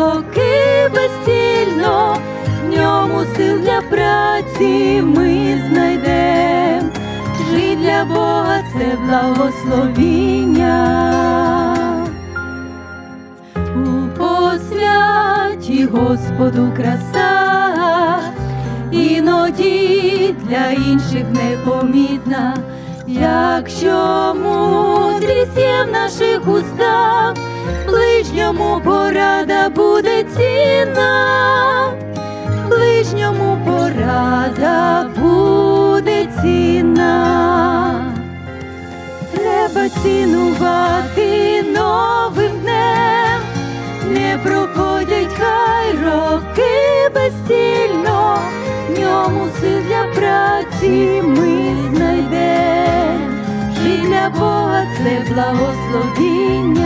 роки безцільно, в ньому сил для праці ми знайдем. Жить для Бога це благословіння. У посвяті Господу краса, іноді для інших непомітна, якщо мудрість є в наших устах, ближньому порада буде цінна, ближньому порада буде цінна. Треба цінувати новим днем, не проходять хай роки безцільно, в ньому сил для праці ми знайдем. Жить для Бога це благословіння.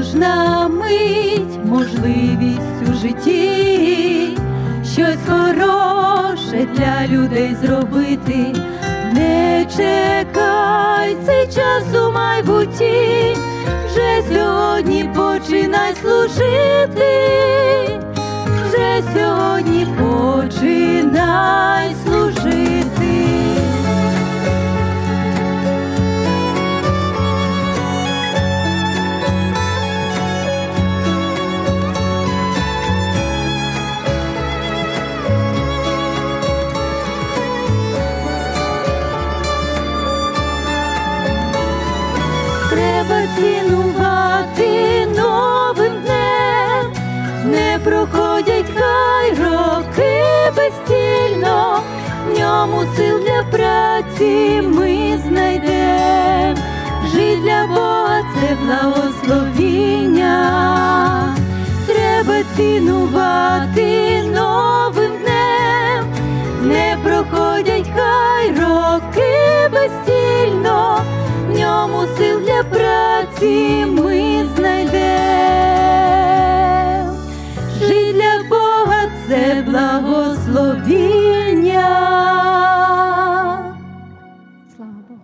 Кожна мить можливість у житті, щось хороше для людей зробити. Не чекай цей час у майбутті, вже сьогодні починай служити, цінувати новим днем, не проходять хай роки безцільно, в ньому сил для праці ми знайдем. Жить для Бога це благословіння, треба цінувати всі ми знайдемо. Жить для Бога це благословіння. Слава Богу.